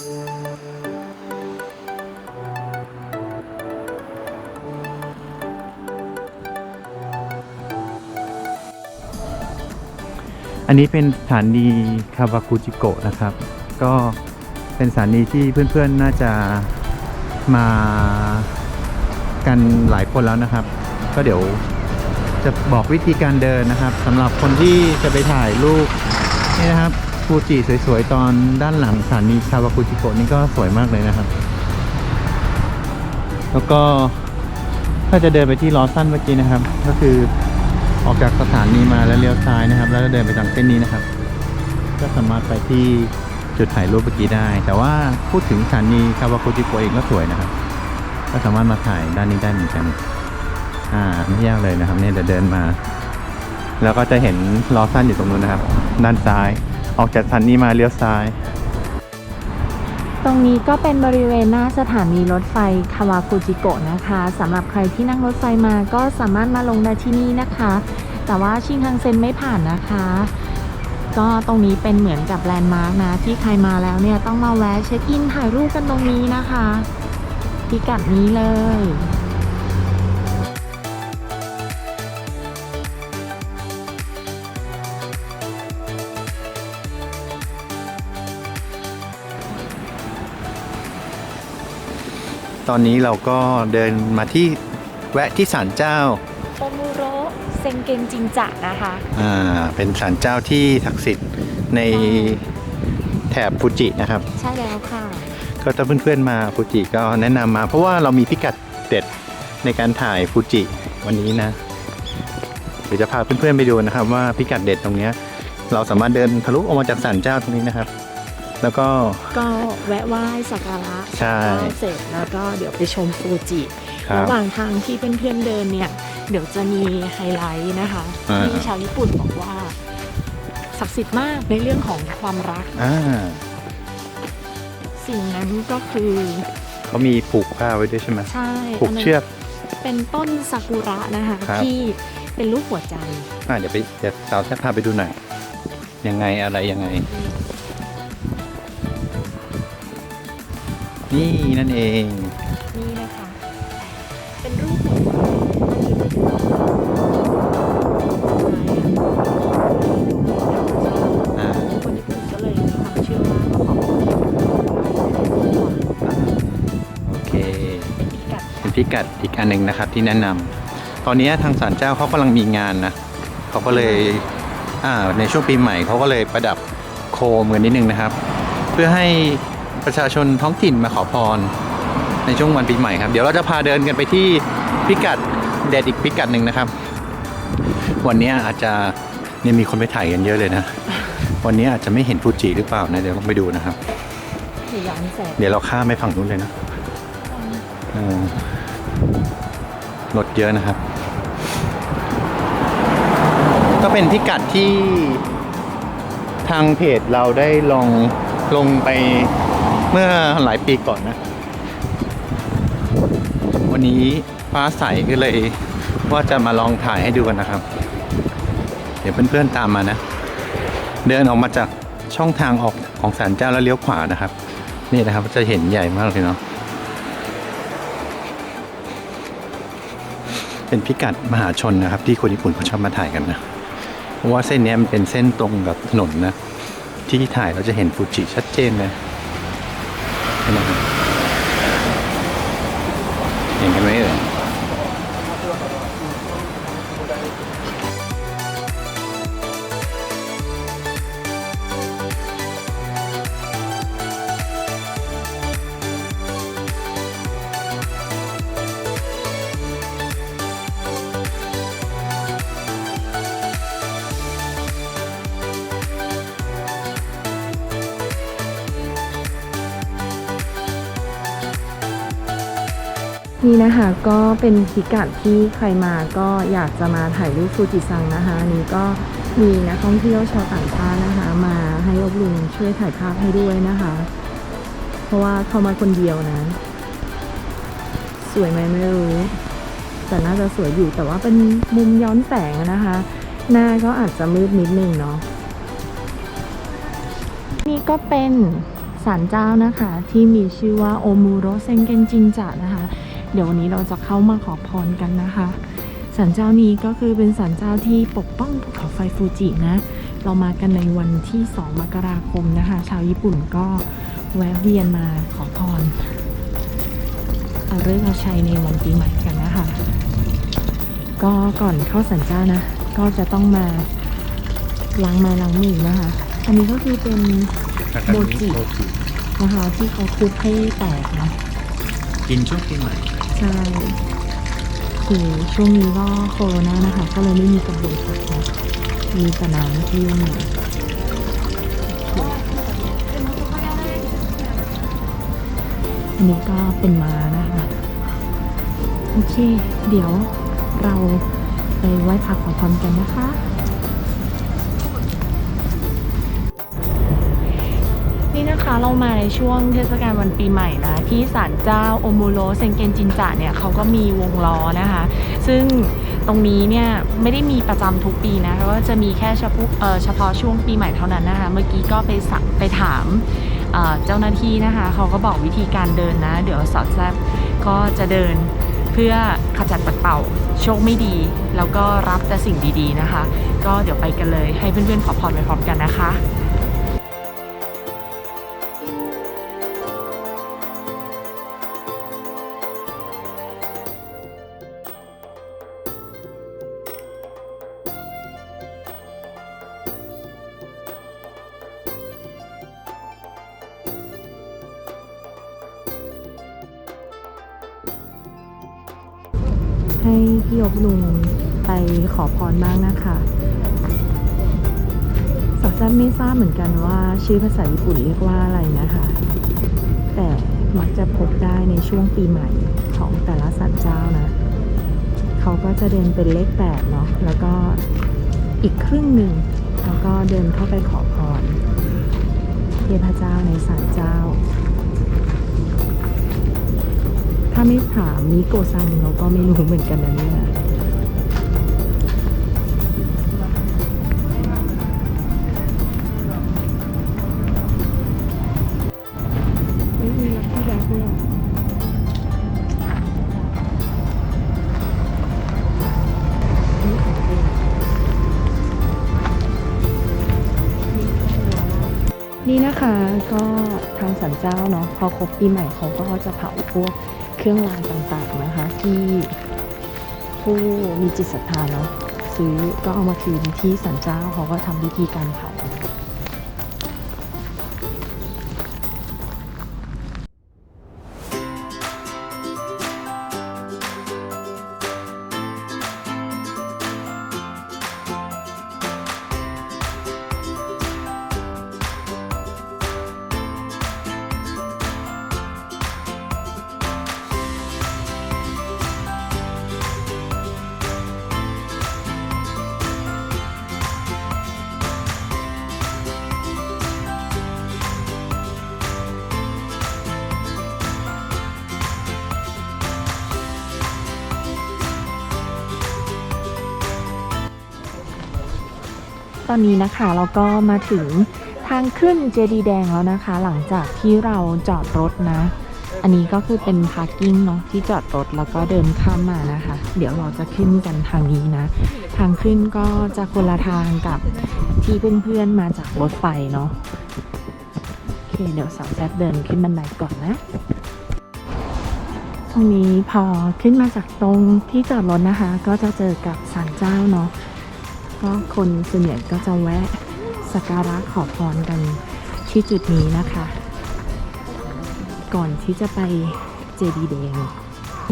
อันนี้เป็นสถานีคาวากุจิโกะนะครับ ก็เป็นสถานีที่เพื่อนๆน่าจะมากันหลายคนแล้วนะครับ ก็เดี๋ยวจะบอกวิธีการเดินนะครับสำหรับคนที่จะไปถ่ายรูปนี่นะครับ ฟูจิสวยๆ ตอนด้านหลังสถานีคาวากุจิโกะนี่ก็สวยมากเลยนะครับ แล้วก็ถ้าจะเดินไปที่ลอสั้นเมื่อกี้นะครับ ก็คือออกจากสถานีมาแล้วเลี้ยวซ้ายนะครับ แล้วเดินไปทางเส้นนี้นะครับ ก็สามารถไปที่จุดถ่ายรูปเมื่อกี้ได้ แต่ว่าพูดถึงสถานีคาวากุจิโกะเองก็สวยนะครับ ก็สามารถมาถ่ายด้านนี้ได้เหมือนกันอ่าไม่ยากเลยนะครับ เนี่ยเดี๋ยวเดินมา แล้วก็จะเห็นลอสั้นอยู่ตรงนู้นนะครับ ด้านซ้าย ออกจากสถานีมาเลี้ยวซ้าย ตรงนี้ก็เป็นบริเวณหน้าสถานีรถไฟคาวากุจิโกะนะคะสำหรับใครที่นั่งรถไฟมาก็สามารถมาลงได้ที่นี่นะคะ แต่ว่าชิงคังเซ็นไม่ผ่านนะคะ ก็ตรงนี้เป็นเหมือนกับแลนด์มาร์กนะที่ใครมาแล้วเนี่ยต้องมาแวะเช็คอินถ่ายรูปกันตรงนี้นะคะพิกัดนี้เลย ตอนนี้เราก็เดินมาที่แวะที่ศาลเจ้าโอมูโรเซงเกงจิงจะนะคะ อ่าเป็นศาลเจ้าที่ศักดิ์สิทธิ์ในแถบฟูจินะครับ ใช่แล้วค่ะ ก็ถ้าเพื่อนๆมาฟูจิก็แนะนำมา เพราะว่าเรามีพิกัดเด็ดในการถ่ายฟูจิวันนี้นะ เดี๋ยวจะพาเพื่อนๆไปดูนะครับ ว่าพิกัดเด็ดตรงเนี้ยเราสามารถเดินทะลุออกมาจากศาลเจ้าตรงนี้นะครับ แล้วก็ ก็แวะไหว้สักการะใช่ไหว้เสร็จแล้วก็เดี๋ยวไปชมฟูจิครับระหว่างทางที่เพื่อนๆเดินเนี่ย เดี๋ยวจะมีไฮไลท์นะคะอ่า ที่ชาวญี่ปุ่นบอกว่าศักดิ์สิทธิ์มากในเรื่องของความรัก อ่าสิ่งนั้นก็คือเขามีผูกผ้าไว้ด้วยใช่ไหมใช่ผูกเชือก เป็นต้นซากุระนะคะ ครับ ที่เป็นรูปหัวใจ อ่าเดี๋ยวไปเดี๋ยวสาวจะพาไปดูหน่อยยังไงอะไรยังไง นี่นั่นเอง นี่นะคะ เป็นรูปหัวใจอ่าคนญี่ปุ่นก็เลยมีความเชื่อว่าของโอเคพิกัดเป็นพิกัดอีกอันหนึ่งนะครับที่แนะนำตอนนี้ทางศาลเจ้าเขากำลังมีงานนะเขาก็เลยอ่าในช่วงปีใหม่เขาก็เลยประดับโคมกันนิดนึงนะครับ เพื่อให้ ประชาชนท้องถิ่นมาขอพร ในช่วงวันปีใหม่ครับ เดี๋ยวเราจะพาเดินกันไปที่พิกัดเด็ดอีกพิกัดหนึ่งนะครับ วันนี้อาจจะเนี่ยมีคนไปถ่ายกันเยอะเลยนะ วันนี้อาจจะไม่เห็นฟูจิหรือเปล่านะเดี๋ยวลองไปดูนะครับหรือย้อนแสงเดี๋ยวเราข้ามไปฝั่งนู้นเลยนะเออรถเยอะนะครับ ก็เป็นพิกัดที่ทางเพจเราได้ลองลงไป เมื่อหลายปีก่อนนะ วันนี้ฟ้าใสก็เลยว่าจะมาลองถ่ายให้ดูกันนะครับ เดี๋ยวเพื่อนๆตามมานะ เดินออกมาจากช่องทางออกของศาลเจ้าแล้วเลี้ยวขวานะครับ นี่นะครับจะเห็นใหญ่มากเลยเนาะเป็นพิกัดมหาชนนะครับ ที่คนญี่ปุ่นเขาชอบมาถ่ายกันนะเพราะว่าเส้นนี้มันเป็นเส้นตรงกับถนนนะ ที่ถ่ายเราจะเห็นฟูจิชัดเจนเลย เนี่นะคะก็เป็นพิกัดที่ใครมาก็อยากจะมาถ่ายรูปฟูจิซังนะคะนี้ก็มีนักท่องเที่ยวชาวต่างชาตินะคะ มาให้อบรุงช่วยถ่ายภาพให้ด้วยนะคะ เพราะว่าเขามาคนเดียวนะ สวยไหมไม่รู้ แต่น่าจะสวยอยู่แต่ว่าเป็นมุมย้อนแสงนะคะ หน้าก็อาจจะมืดนิดนึงเนาะนี่ก็เป็นศาลเจ้านะคะที่มีชื่อว่าโอมูโรเซงเกนจินจะนะคะ เดี๋ยววันนี้เราจะเข้ามาขอพรกันนะคะศาลเจ้านี้ก็คือเป็นศาลเจ้าที่ปกป้องภูเขาไฟฟูจินะ เรามากันในวันที่ 2 มกราคมนะคะ ชาวญี่ปุ่นก็แวะเวียนมาขอพรเอาเรื่องเอาชัยในวันปีใหม่กันนะคะ ก็ก่อนเข้าศาลเจ้านะ ก็จะต้องมาล้างไม้ล้างมือนะคะ อันนี้ก็คือเป็นโมจินะคะ ที่เขาคลุกให้แตกนะกินช่วงปีใหม่ ใช่คือช่วงนี้ก็โควิดนะคะ ก็เลยไม่มีกระบวนการนะมีแต่น้ำที่ยุ่งอยู่อันนี้ก็เป็นม้านะคะ โอเค เดี๋ยวเราไปไหว้พระขอพรกันนะคะ คะเรามาในช่วงเทศกาลวันปีใหม่นะ ที่ศาลเจ้าโอมูโรเซงเกนจินจะเนี่ยเขาก็มีวงล้อนะคะ ซึ่งตรงนี้เนี่ยไม่ได้มีประจำทุกปีนะก็จะมีแค่เฉพาะเเฉพาะช่วงปีใหม่เท่านั้นนะคะ เมื่อกี้ก็ไปสัไปถามเจ้าหน้าที่นะคะ เขาก็บอกวิธีการเดินนะ เดี๋ยวสอดแซบก็จะเดินเพื่อขจัดปัดเป่าโชคไม่ดี แล้วก็รับแต่สิ่งดีๆนะคะ ก็เดี๋ยวไปกันเลยให้เพื่อนๆขอพรไปพร้อมกันนะคะ ขอพรบ้างนะคะสาวแซมไม่ทราบเหมือนกันว่า ชื่อภาษาญี่ปุ่นเรียกว่าอะไรนะคะ แต่มักจะพบได้ในช่วงปีใหม่ของแต่ละสันเจ้านะ เขาก็จะเดินเป็นเลขแปดเนาะแล้วก็อีกครึ่งหนึ่งแล้วก็เดินเข้าไปขอพรเทพเจ้าในศาลเจ้า ถ้าไม่ถามมิโกซังเราก็ไม่รู้เหมือนกันนะเนี่ย พอครบปีใหม่เขาก็จะเผาพวกเครื่องรางต่างๆนะคะ ที่ผู้มีจิตศรัทธาเนาะซื้อก็เอามาคืนที่สันเจ้าเขาก็ทำวิธีการเผา ตอนนี้นะคะเราก็มาถึงทางขึ้นเจดีแดงแล้วนะคะ หลังจากที่เราจอดรถนะ อันนี้ก็คือเป็นพาร์กิ้งเนาะที่จอดรถแล้วก็เดินข้ามมานะคะ เดี๋ยวเราจะขึ้นกันทางนี้นะ ทางขึ้นก็จะคนละทางกับที่เพื่อนๆมาจากรถไฟเนาะโอเคเดี๋ยวสาวแซดเดินขึ้นบันไดก่อนนะตรงนี้พอขึ้นมาจากตรงที่จอดรถนะคะ ก็จะเจอกับศาลเจ้าเนาะ ก็คนส่วนใหญ่ก็จะแวะสักการะขอพรกันที่จุดนี้นะคะ ก่อนที่จะไปเจดีย์แดง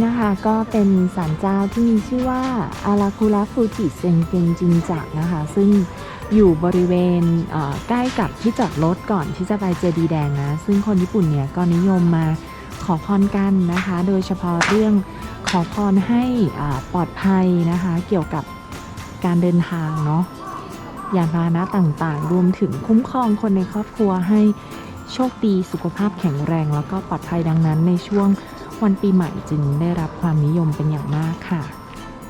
นะคะก็เป็นศาลเจ้าที่มีชื่อว่าอาราคุระฟูจิเซนเกนจินจักนะคะ ซึ่งอยู่บริเวณใกล้กับที่จอดรถก่อนที่จะไปเจดีแดงนะ ซึ่งคนญี่ปุ่นเนี่ยก็นิยมมาขอพรกันนะคะ โดยเฉพาะเรื่องขอพรให้ปลอดภัยนะคะ เกี่ยวกับ การเดินทางเนาะยานพาหนะต่างๆ รวมถึงคุ้มครองคนในครอบครัวให้โชคดีสุขภาพแข็งแรง แล้วก็ปลอดภัยดังนั้น ในช่วงวันปีใหม่จึงได้รับความนิยมเป็นอย่างมากค่ะ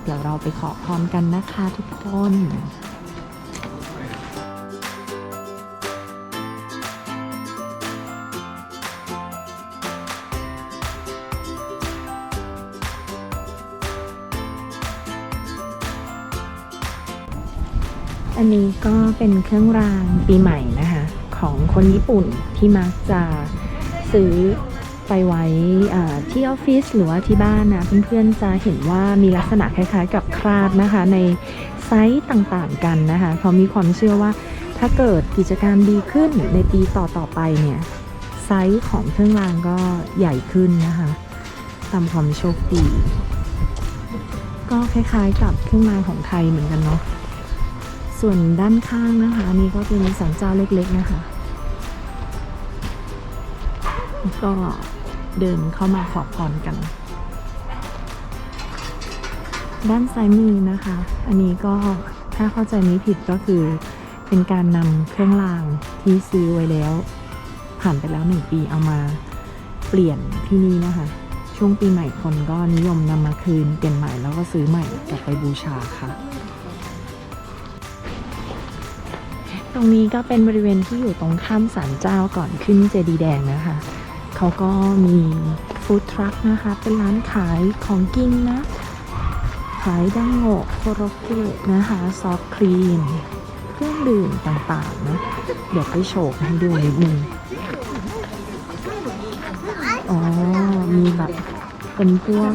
เดี๋ยวเราไปขอพรกันนะคะทุกคน อันนี้ก็เป็นเครื่องรางปีใหม่นะคะ ของคนญี่ปุ่นที่มักจะซื้อไปไว้ที่ออฟฟิศหรือว่าที่บ้านนะเพื่อนๆจะเห็นว่ามีลักษณะคล้ายๆ กับคราบนะคะ ในไซส์ต่างๆกันนะคะเขามีความเชื่อว่าถ้าเกิดกิจการดีขึ้นในปีต่อๆไปเนี่ยไซส์ของเครื่องรางก็ใหญ่ขึ้นนะคะตามความโชคดี ก็คล้ายๆกับเครื่องรางของไทยเหมือนกันเนาะ ส่วนด้านข้างนะคะนนี้ก็เป็นสันเจ้าเล็กๆนะคะก็เดินเข้ามาขอพรกัน ด้านซ้ายมือนะคะ อันนี้ก็ถ้าเข้าใจไม่ผิดก็คือ เป็นการนำเครื่องรางที่ซื้อไว้แล้ว ผ่านไปแล้วหนึ่งปีเอามาเปลี่ยนที่นี่นะคะ ช่วงปีใหม่คนก็นิยมนำมาคืนเปลี่ยนใหม่แล้วก็ซื้อใหม่กลับไปบูชาค่ะ รงนี้ก็เป็นบริเวณที่อยู่ตรงข้ามศาลเจ้าก่อนขึ้นเจดีแดงนะคะ เขาก็มีฟู้ดทรัคนะคะ เป็นร้านขายของกินนะ ขายดังโงะโคโรเกะนะคะ ซอฟต์ครีม เครื่องดื่มต่างๆนะ เดี๋ยวไปโชว์ให้ดูนิดนึง อ๋อ มีแบบเป็นพวก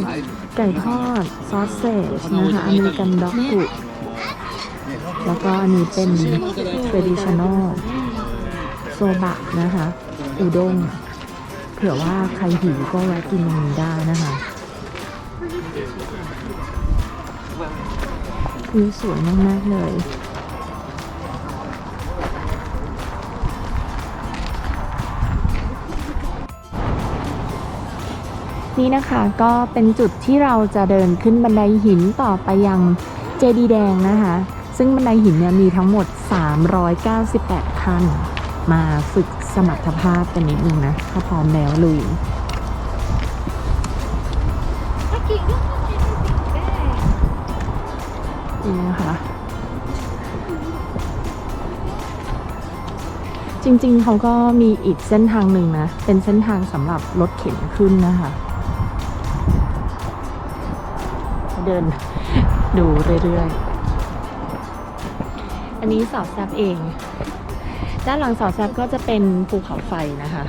ไก่ทอด ซอสเซจนะคะ อเมริกันด็อกกุ แล้วก็อันนี้เป็น traditional โซบะนะคะ อุด้งเผื่อว่าใครหิวก็แวะกินตรงนี้ได้นะคะวิวสวยมาก ๆ เลย นี่นะคะก็เป็นจุดที่เราจะเดินขึ้นบันไดหินต่อไปยังเจดีแดงนะคะ ซึ่งบันไดหินเนี่ยมีทั้งหมด 398 ขั้น มาฝึกสมรรถภาพกันนิดนึงนะ ถ้าพร้อมแล้วลุยนี่นะคะ จริงๆ เขาก็มีอีกเส้นทางหนึ่งนะ เป็นเส้นทางสำหรับรถเข็นขึ้นนะคะ เดินดูเรื่อยๆ อันนี้สาวแซบเอง ด้านหลังสาวแซบก็จะเป็นภูเขาไฟนะคะ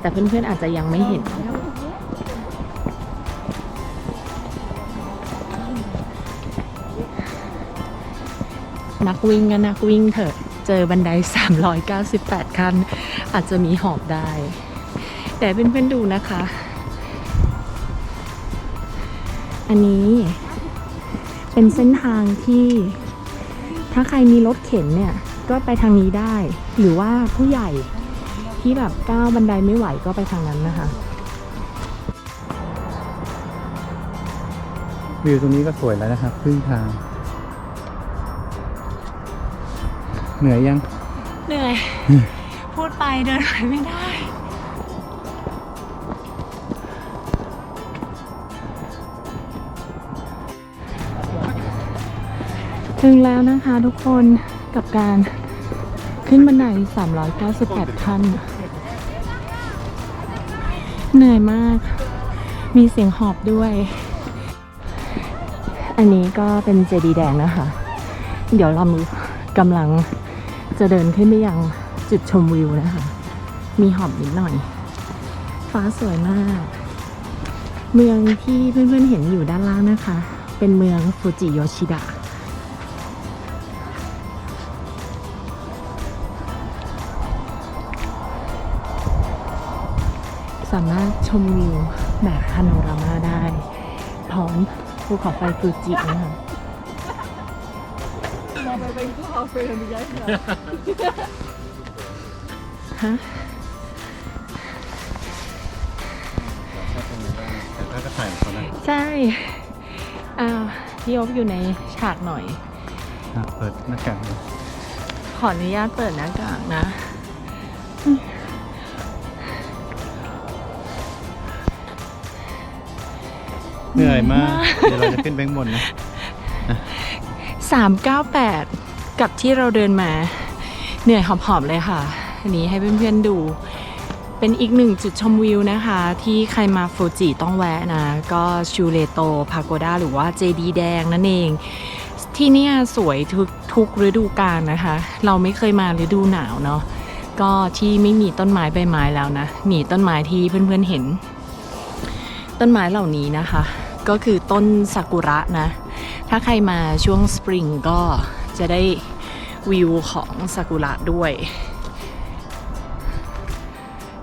แต่เพื่อนๆอาจจะยังไม่เห็น นักวิ่งก็นักวิ่งเถอะ เจอบันได 398 ขั้น อาจจะมีหอบได้ แต่เพื่อนๆดูนะคะ อันนี้เป็นเส้นทางที่ ถ้าใครมีรถเข็นเนี่ยก็ไปทางนี้ได้ หรือว่าผู้ใหญ่ที่แบบก้าวบันไดไม่ไหวก็ไปทางนั้นนะคะ วิวตรงนี้ก็สวยแล้วนะครับครึ่งทาง เหนื่อยยัง เหนื่อย พูดไปเดินไปไม่ได้ ถึงแล้วนะคะทุกคนกับการขึ้นบันได 398 ขั้น เหนื่อยมาก มีเสียงหอบด้วย อันนี้ก็เป็นเจดีแดงนะคะ เดี๋ยวเรากำลังจะเดินขึ้นไปยังจุดชมวิวนะคะ มีหอบนิดหน่อย ฟ้าสวยมาก เมืองที่เพื่อนๆเห็นอยู่ด้านล่างนะคะ เป็นเมืองฟูจิโยชิดะ สามารถชมวิวแบบพาโนรามาได้ พร้อมภูเขาไฟฟูจินะคะฮะแต่ถ้าก็ถ่ายเขานะใช่อ้าวพี่อบอยู่ในฉากหน่อยอะเปิดหน้ากากดูขออนุญาตเปิดหน้ากากนะ เหนื่อยมาก เดี๋ยวเราจะขึ้นไปข้างบนนะ 398 กับที่เราเดินมา เหนื่อยหอบๆเลยค่ะ อันนี้ให้เพื่อนๆดู เป็นอีกหนึ่งจุดชมวิวนะคะ ที่ใครมาฟูจิต้องแวะนะ ก็ชูเลโตพาโกดาหรือว่าเจดีแดงนั่นเอง ที่เนี่ยสวยทุกทุกฤดูกาลนะคะ เราไม่เคยมาฤดูหนาวเนาะก็ที่ไม่มีต้นไม้ใบไม้แล้วนะมีต้นไม้ที่เพื่อนๆเห็น ต้นไม้เหล่านี้นะคะ ก็คือต้นซากุระนะ ถ้าใครมาช่วงสปริงก็จะได้วิวของซากุระด้วย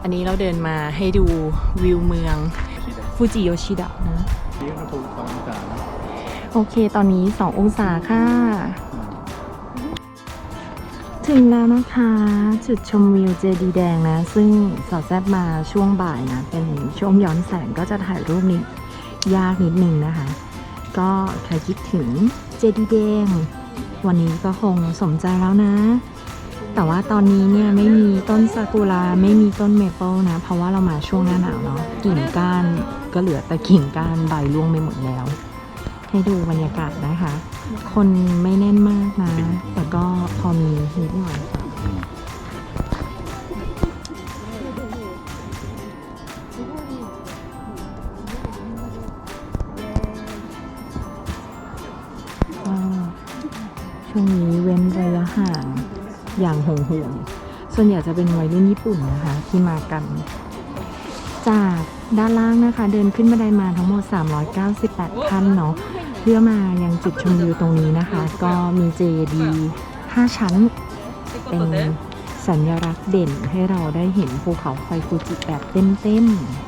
อันนี้เราเดินมาให้ดูวิวเมืองฟูจิโยชิดะนะอุณหภูมิสององศาโอเค ตอนนี้ 2 องศาค่ะ ถึงแล้วนะคะ จุดชมวิวเจดีแดงนะ ซึ่งสอดแซบมาช่วงบ่ายนะ เป็นช่วงย้อนแสงก็จะถ่ายรูปนี้ ยากนิดนึงนะคะ ก็ใครคิดถึงเจดีแดง วันนี้ก็คงสมใจแล้วนะ แต่ว่าตอนนี้เนี่ยไม่มีต้นซากุระไม่มีต้นเมเปิลนะ เพราะว่าเรามาช่วงหน้าหนาวเนาะกิ่งก้านก็เหลือแต่กิ่งก้านใบร่วงไปหมดแล้ว ให้ดูบรรยากาศนะคะ คนไม่แน่นมากนะ แต่ก็พอมีนิดหน่อย ช่วงนี้เว้นระยะห่างอย่างห่วงๆส่วนใหญ่จะเป็นวัยรุ่นญี่ปุ่นนะคะที่มากัน จากด้านล่างนะคะ เดินขึ้นบันไดมาทั้งหมด 398ขั้นเนาะเพื่อมายังจุดชมวิวตรงนี้นะคะ ก็มีเจดี5ชั้น เป็นสัญลักษณ์เด่นให้เราได้เห็นภูเขาไฟฟูจิแบบเต็มๆ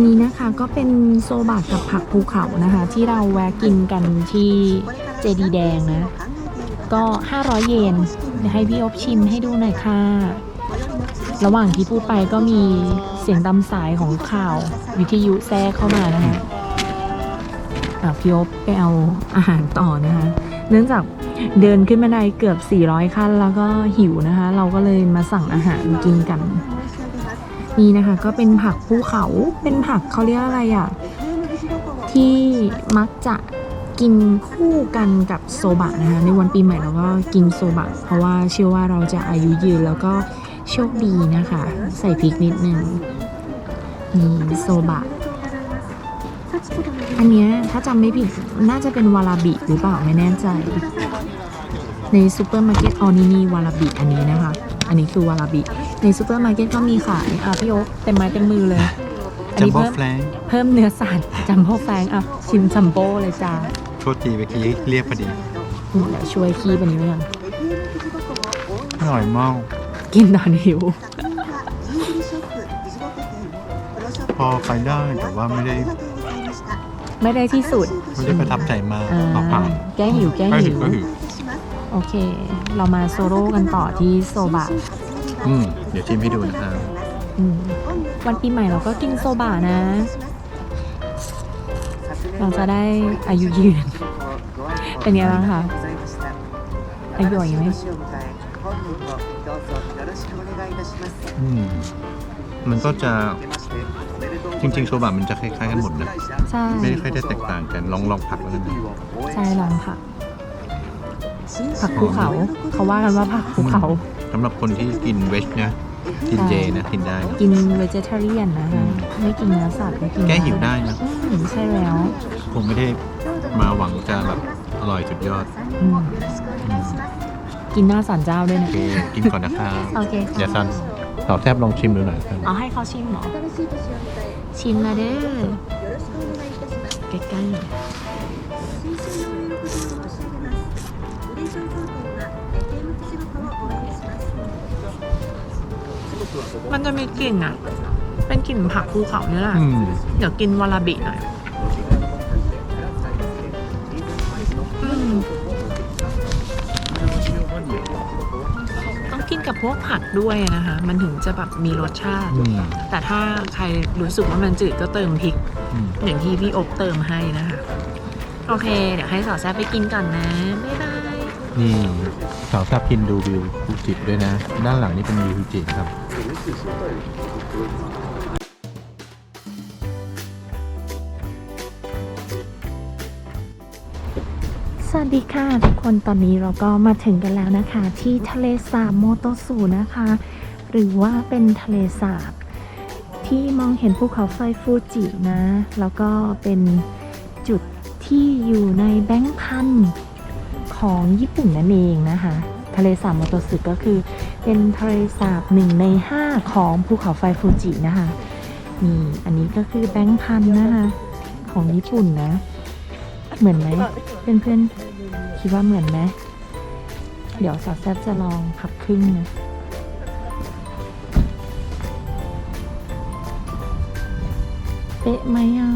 นนี้นะคะก็เป็นโซบะกับผักภูเขานะคะ ที่เราแวะกินกันที่เจดีแดงนะ ก็ 500 เยนเยวให้พี่อบชิมให้ดูหน่อยค่ะ ระหว่างที่พูดไปก็มีเสียงตามสายของข่าววิทยุแทรกเข้ามานะคะอะพี่อบไปเอาอาหารต่อนะคะ เนื่องจากเดินขึ้นบันไดเกือบ 400 ขั้น แล้วก็หิวนะคะ เราก็เลยมาสั่งอาหารกินกัน นี่นะคะก็เป็นผักภูเขาเป็นผักเขาเรียกอะไรอะ ที่มักจะกินคู่กันกับโซบะนะคะในวันปีใหม่เราก็กินโซบะ เพราะว่าเชื่อว่าเราจะอายุยืนแล้วก็โชคดีนะคะ ใส่พริกนิดนึงนี่โซบะ อันเนี้ยถ้าจำไม่ผิดน่าจะเป็นวาลาบิหรือเปล่าไม่แน่ใจ ในซูเปอร์มาร์เก็ตออนี่นี่วาลาบิอันนี้นะคะ อันนี้คือวาลาบิ ในซูเปอร์มาร์เก็ตก็มีขายอะพี่โอ๊คเต็มไม้เต็มมือเลยอันจัมนี้โบ้เพิ่มแฟลงเพิ่มเนื้อสัตว์จัมโบ้แฟงอะชิมจัมโบ้เลยจ้าโทษทีเมื่อกี้เรียกพอดีอืมเดี๋ยวช่วยคีบอันนี้ไว้ก่อนอร่อยมากกินตอนหิว พอไปได้แต่ว่าไม่ได้ ไม่ได้ที่สุดไม่ได้ประทับใจมากอ่าเอาผ่านแก้หิวแก้ก็หิหิววก็หิว โอเค เรามาโซโล่กันต่อที่โซบะ อืมเดี๋ยวชิมให้ดูนะครับอืมวันปีใหม่เราก็กินโซบะนะ เราจะได้อายุยืน เป็นไงบ้างคะอร่อยไหมอืมมันก็จะจริงๆโซบะมันจะคล้ายๆกันหมดนะใช่ไม่ได้ค่อยได้แตกต่างกันลองลองผักแล้วกันนะใช่ลองผักผักภูเขาเขาว่ากันว่าผักภูเขา สำหรับคนที่กินเวจนะกินเจนะกินได้นะ กินเวจเทเรียนนะคะ ไม่กินเนื้อสัตว์ไม่กินแก้หิวได้นะ อืมใช่แล้ว คงไม่ได้มาหวังจะแบบอร่อยสุดยอดอืมอืมกินหน้าสันเจ้าด้วยโอนะเคกินก่อนนะครับโอเคค่ะเดี๋ยวซันสาวแทบลองชิมดูหน่อยครับเอาให้เขาชิมเหรอชิมละเด้อใกล้ๆหน่อย มันจะมีกลิ่นอะ เป็นกลิ่นผักภูเขาเนี่ยแหละ อืม เดี๋ยวกินวาลาบิหน่อยอืมต้องกินกับพวกผักด้วยนะคะ มันถึงจะแบบมีรสชาติ อืมแต่ถ้าใครรู้สึกว่ามันจืดก็เติมพริก อืม อย่างที่พี่อบเติมให้นะคะ โอเค เดี๋ยวให้สาวแซ่บไปกินก่อนนะ บ๊ายบาย นี่ สาวแทบกินดูวิวภูจิด้วยนะ ด้านหลังนี่เป็นวิวภูจิครับสสวัสดีค่ะทุกคนตอนนี้เราก็มาถึงกันแล้วนะคะ ที่ทะเลสาบโมโตสูนะคะ หรือว่าเป็นทะเลสาบ ที่มองเห็นภูเขาไฟฟูจินะ แล้วก็เป็นจุดที่อยู่ในแบงค์พัน ของญี่ปุ่นนั่นเองนะคะ ทะเลสาบโมโตสึก็คือ เป็นทะเลสาบหนึ่งในห้าของภูเขาไฟฟูจินะคะนี่อันนี้ก็คือแบงค์พันนะคะของญี่ปุ่นนะ เหมือนไหมเพื่อนๆคิดว่าเหมือนไหมเดี๋ยวสาวแซบจะลองพับครึ่งนะเป๊ะไหมอะ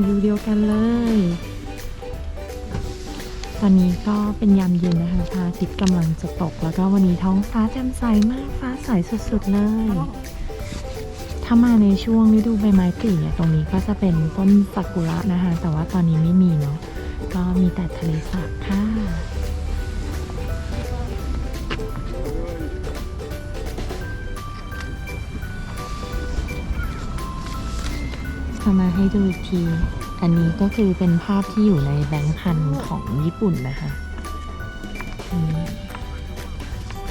วิวเดียวกันเลย ตอนนี้ก็เป็นยามเย็นนะคะพระอาทิตย์กำลังจะตก แล้วก็วันนี้ท้องฟ้าแจ่มใสมากฟ้าใสสุดๆเลย ถ้ามาในช่วงฤดูใบไม้ผลิเนี่ยตรงนี้ก็จะเป็นต้นซากุระนะคะ แต่ว่าตอนนี้ไม่มีเนาะก็มีแต่ทะเลสาบค่ะ เอามาให้ดูอีกที อันนี้ก็คือเป็นภาพที่อยู่ในแบงค์พันของญี่ปุ่นนะคะ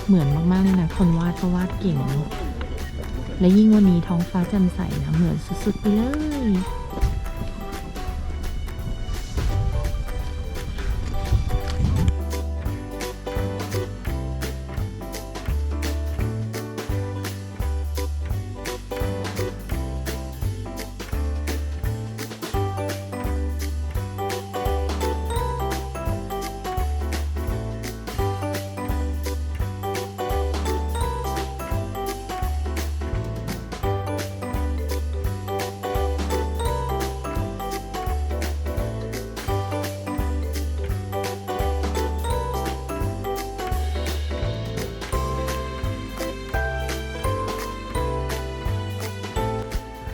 เหมือนมากๆเลยนะ คนวาดก็วาดเก่ง และยิ่งวันนี้ท้องฟ้าแจ่มใสนะ เหมือนสุดๆไปเลย